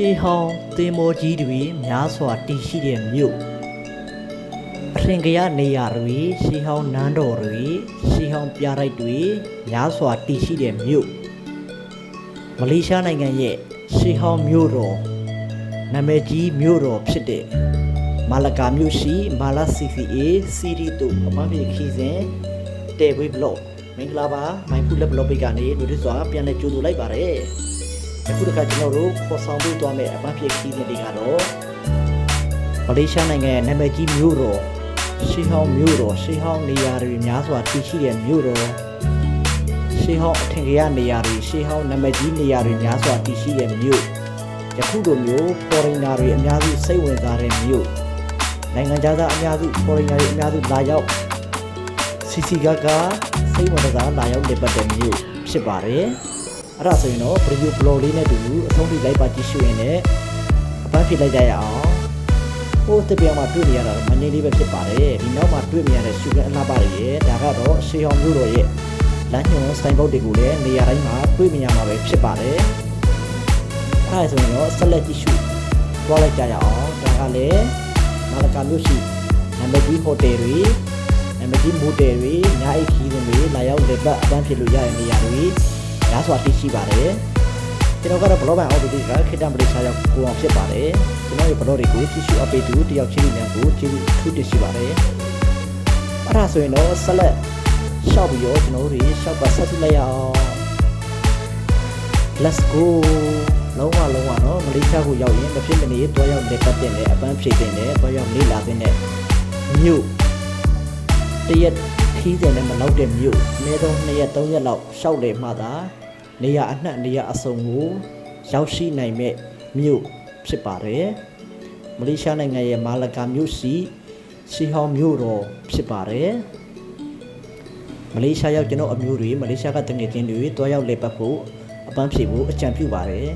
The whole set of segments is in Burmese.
ရှေးဟောင်းသင်္ဘောကြီးတွေများစွာတည်ရှိတဲ့မြို့အထင်ကရနေရာတွေရှေးဟောင်းနန်းတော်တွေရှေးဟောင်းပြတိုက်တွေများစွာတည်ရှိတဲ့မြို့မလေးရှားနိုင်ငံရဲ့ရှေးဟောင်းမြို့တော်နာမည်ကြီးမြို့တော်ဖြစ်တဲ့မာလကာမြို့ရှိမာလာ CCA စီရီတို့အပန်းပြေခီးစဉ်တဲဝေးဘလော့မင်္ဂလာပါမိုင်ဖူလက်ဘလော့ပိတ်ကနေလူတွေစွာပြန်လည်ကြိုဆိုလိုက်ပါတယ် အခုတစ်ခါကျွန်တော်တို့ခေါ်ဆောင်ပေးသွားမယ့်အပန်းဖြစ်ခီးစဉ်တွေကတော့မလေးရှားနိုင်ငံရဲ့နာမည်ကြီးမြို့တော်ရှေးဟောင်းမြို့တော်ရှေးဟောင်းနေရာတွေများစွာတည်ရှိတဲ့မြို့တော်ရှေးဟောင်းအထင်ကရနေရာတွေရှေးဟောင်းနာမည်ကြီးနေရာတွေများစွာတည်ရှိတဲ့မြို့ယခုလိုမျိုး foreigner တွေအများစုစိတ်ဝင်စားတဲ့မြို့နိုင်ငံခြားသားအများစု foreigner တွေအများစုလာရောက်စီစီကားကားစိတ်ဝင်စားလာရောက်နေပတ်တဲ့မြို့ဖြစ်ပါတယ် အဲ့ဒါဆိုရင်တော့ preview blog လေးနဲ့တူအဆုံးထိလိုက်ပါကြည့်ရှုရင်လည်းအပန်းဖြစ်လိုက်ကြရအောင်ဟိုတပြောင်မှာတွေ့နေရတာတော့မနေလေးပဲဖြစ်ပါတယ်ဒီနောက်မှာတွေ့မြင်ရတဲ့ရှုကန်အလှပတွေရဲ့ဒါကတော့ရှေးဟောင်းမျိုးတော်ရဲ့လမ်းညွှန်စတိုင်ဘုတ်တွေကိုလည်းနေရာတိုင်းမှာတွေ့မြင်ရမှာပဲဖြစ်ပါတယ်အဲ့ဒါဆိုရင်တော့ဆက်လက်ကြည့်ရှုသွားလိုက်ကြရအောင်ဒါကလည်းမာလကာမြို့ရှိနံပါတ်2ဟိုတယ်တွေနံပါတ်2မိုတယ်တွေညာအိတ်ခီးတွေလာရောက်လက်ပတ်အပန်းဖြစ်လို့ရတဲ့နေရာတွေ များစွာသိရှိပါတယ်ကျွန်တော်ကတော့ blog ဘန် audio တွေကခေတ္တမလေးရှားရောက်ကိုအောင်ဖြစ်ပါတယ်ကျွန်တော်ရဲ့ blog တွေကိုကြည့်ရှု update တူတယောက်ချင်းစီများကိုကျေးဇူးထူးတင်ရှိပါတယ်အဲ့ဒါဆိုရင်တော့ဆက်လက်ရှောက်ပြီးတော့ကျွန်တော်တို့တွေရှောက်ပါဆက်စုလိုက်ရအောင် let's go လုံးဝလုံးဝနော်မလေးရှားကိုရောက်ရင်တစ်ဖြစ်မနေတွားရောက်လက်ပတ်တင်တယ်အပန်းဖြေတင်တယ်တွားရောက်နေလာတဲ့မြို့တရက်ခီးတယ်နဲ့မလောက်တဲ့မြို့အနည်းဆုံး2ရက်3ရက်လောက်ရှောက်လေမှသာ နေရအနှံ့နေရအစုံကိုရောက်ရှိနိုင်မဲ့မြို့ဖြစ်ပါတယ်မလေးရှားနိုင်ငံရဲ့မာလကာမြို့စီရှီဟောင်းမြို့တော်ဖြစ်ပါတယ်မလေးရှားရောက်ကျွန်တော်အမျိုးတွေမလေးရှားကတငယ်ချင်းတွေတွားရောက်လေပတ်ဖို့အပန်းဖြေဖို့အကြံပြုပါတယ်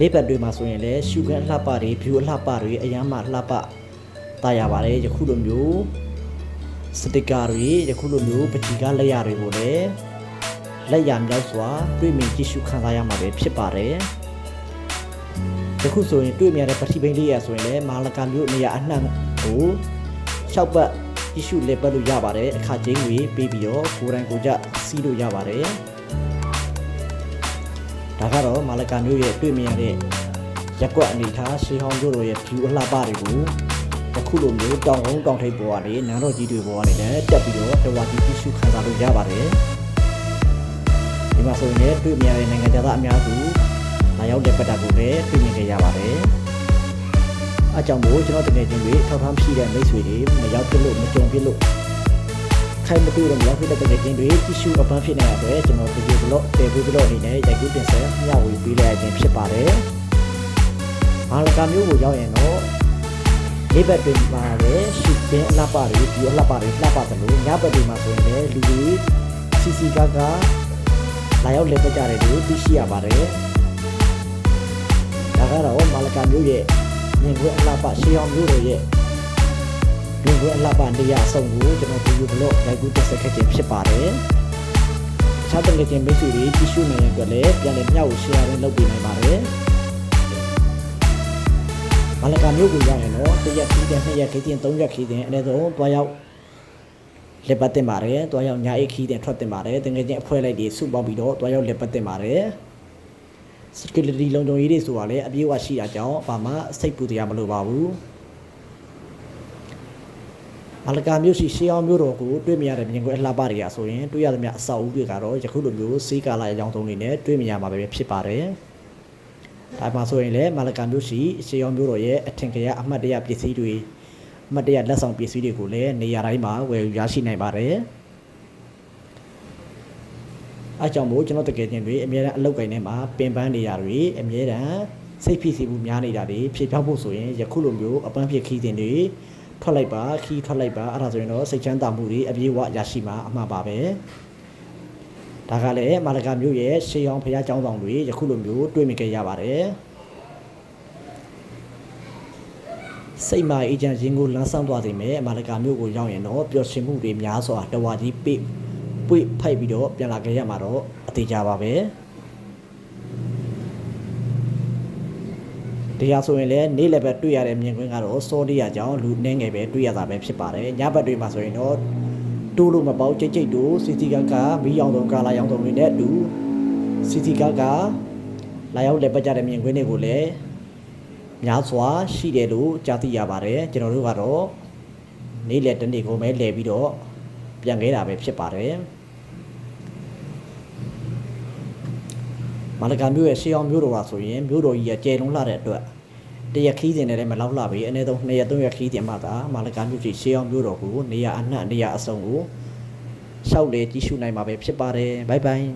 နေပတ်တွေမှာဆိုရင်လည်းရှုခန်းအလှပတွေ view အလှပတွေအရမ်းမှလှပတာရပါတယ်ယခုလိုမျိုးစတစ်ကာတွေယခုလိုမျိုးပချီကားလက်ရတွေကိုလည်း လက်ရမြောက်စွာတွေ့မြင်ကြည့်ရှုခံစားရမှာပဲဖြစ်ပါတယ်ယခုဆိုရင်တွေ့မြင်ရတဲ့ပတိပိန်လေးရဆိုရင်လည်းမာလကာမျိုးနေရာအနှံ့ကို၆ပတ်ကြည့်ရှုလက်ပတ်လို့ရပါတယ်အခါချင်းတွေပေးပြီးတော့ကိုယ်တိုင်ကိုယ်ကျစီးလို့ရပါတယ်ဒါကတော့မာလကာမျိုးရဲ့တွေ့မြင်ရတဲ့ရက်ကွက်အနေထားရှေးဟောင်းတို့ရဲ့ view အလှပတွေကိုအခုလိုမျိုးတောင်ကုန်းတောင်ထိပ်ပေါ်ကနေနန်းတော်ကြီးတွေပေါ်ကနေလည်းတက်ပြီးတော့တဝါကြီးကြည့်ရှုခံစားလို့ရပါတယ် ဒီမှာဆိုရင်လည်းတွေ့မြင်ရတဲ့နိုင်ငံသားအများစုလာရောက်တဲ့ပတ်တာကိုလည်းတွေ့မြင်ခဲ့ရပါတယ်အကြောင်းမို့ကျွန်တော်တကယ်ချင်းတွေထောက်ထားဖြစ်တဲ့မိတ်ဆွေတွေမရောက်ပြလို့မကြုံပြလို့ခိုင်မတူတော့မရောက်ဖြစ်တဲ့တကယ်ချင်းတွေကြည့်ရှုအပန်းဖြစ်နေတဲ့အတွက်ကျွန်တော်ဗီဒီယိုဘလော့တေဗီဘလော့အနေနဲ့ရိုက်ကူးတင်ဆက်မျှဝေပေးလိုက်ခြင်းဖြစ်ပါတယ်ဘာလကမျိုးကိုရောက်ရင်တော့နေ့ဘက်တွေမှာလည်းရှုခင်းအလှပတွေဒီအလှပတွေလှပသလိုညဘက်တွေမှာဆိုရင်လည်းလူတွေစီစီကားကား လာရောက်လည်ပတ်ကြတယ်လို့သိရှိရပါတယ်ဒါကတော့မာလကာမျိုးရဲ့မြင်ကွင်းအလှပရှေးအောင်မျိုးတွေရဲ့မြင်ကွင်းအလှပနေရာအဆုံးကိုကျွန်တော်ဗီဒီယိုဘလော့ရိုက်ကူးတက်ဆက်ခဲ့ခြင်းဖြစ်ပါတယ်အခြားတကယ်ချင်းမိတ်ဆွေတွေကြည့်ရှုနိုင်ရတဲ့လည်းပြန်လည်မျှဝေ share နဲ့လုပ်ပေးနိုင်ပါတယ်မလကာမျိုးကိုရရင်တော့တစ်ရက်ခီးတဲ့နှစ်ရက်ခီးတဲ့သုံးရက်ခီးတဲ့အဲ့ဒါဆိုတွားရောက် လက်ပတ်တင်ပါတယ်တွားရောက်ညာအိတ်ခီးတဲ့ထွက်တင်ပါတယ်တကယ်ချင်းအဖွဲလိုက်တွေစုပေါင်းပြီးတော့တွားရောက်လက်ပတ်တင်ပါတယ် security လုံခြုံရေးတွေဆိုတာလည်းအပြည့်အဝရှိတာကြောင့်ဘာမှစိတ်ပူတရားမလိုပါဘူးမလကာမျိုးရှိရှေးအောင်မျိုးတော်ကိုတွေ့မြင်ရတဲ့မြင်ကွယ်အလှပတွေကဆိုရင်တွေ့ရသမျှအဆောက်အဦတွေကတော့ယခုလိုမျိုးစေးကာလာအကြောင်းသုံးတွေနဲ့တွေ့မြင်ရမှာပဲဖြစ်ပါတယ်ဒါမှဆိုရင်လည်းမာလကာမျိုးရှိရှေးရောမျိုးတော်ရဲ့အထင်ကရအမှတ်တရပစ္စည်းတွေအ မတရားလက်ဆောင်ပစ္စည်းတွေကိုလည်းနေရာတိုင်းမှာဝယ်ယူရရှိနိုင်ပါတယ်အဲကြောင့်မို့ကျွန်တော်တကယ်ချင်းတွေအများအားအလောက်ကိုင်းထဲမှာပင်ပန်းနေရတွေအများအားစိတ်ဖြစ်စီမှုများနေတာတွေဖြည့်ဖြောက်ဖို့ဆိုရင်ယခုလိုမျိုးအပန်းဖြစ်ခီးတင်တွေထွက်လိုက်ပါခီးထွက်လိုက်ပါအဲ့ဒါဆိုရင်တော့စိတ်ချမ်းသာမှုတွေအပြည့်အဝရရှိမှာအမှားပါပဲဒါကလည်းမာလကာမြို့ရဲ့ရှေးအောင်ဖရာကျောင်းဆောင်တွေယခုလိုမျိုးတွေ့မြင်ခဲ့ရပါတယ် စိတ်မာအေဂျင့်ရင်ကိုလမ်းဆောင်သွားစေမယ်အမာလကာမျိုးကိုရောက်ရင်တော့ပျော်ရွှင်မှုတွေများစွာတဝါကြီးပိပွေဖိုက်ပြီးတော့ပြန်လာခဲ့ရမှာတော့အသေးကြပါပဲ။တရားဆိုရင်လည်းနေ့လည်းပဲတွေ့ရတဲ့မြင်ကွင်းကတော့စောဒီယာကြောင့်လူနှင်းငယ်ပဲတွေ့ရတာပဲဖြစ်ပါတယ်ညဘက်တွေမှာဆိုရင်တော့တိုးလို့မပေါက်ကြိတ်ကြိတ်တို့စီစီကကမီးရောင်တုံကာလာရောင်တုံတွေနဲ့အတူစီစီကကလာရောက်လက်ပတ်ကြတဲ့မြင်ကွင်းတွေကိုလည်း များစွာရှိတယ်လို့ကြားသိရပါတယ်ကျွန်တော်တို့ကတော့နေ့လည်းတစ်နေ့ကိုပဲလဲပြီးတော့ပြန်ခဲ့တာပဲဖြစ်ပါတယ်မာလကာမျိုးရဲ့ရှေးအောင်မျိုးတော်ပါဆိုရင်မျိုးတော်ကြီးရဲ့ကျယ်လုံးလှတဲ့အတွက်တရက်ခီးစဉ်နဲ့လည်းမလောက်လှပြီအနည်းဆုံး2ရက်3ရက်ခီးစဉ်မှသာမာလကာမျိုးကြီးရှေးအောင်မျိုးတော်ကိုနေရာအနှံ့နေရာအစုံကိုရှောက်လေကြည့်ရှုနိုင်မှာပဲဖြစ်ပါတယ်ဘိုင်ဘိုင်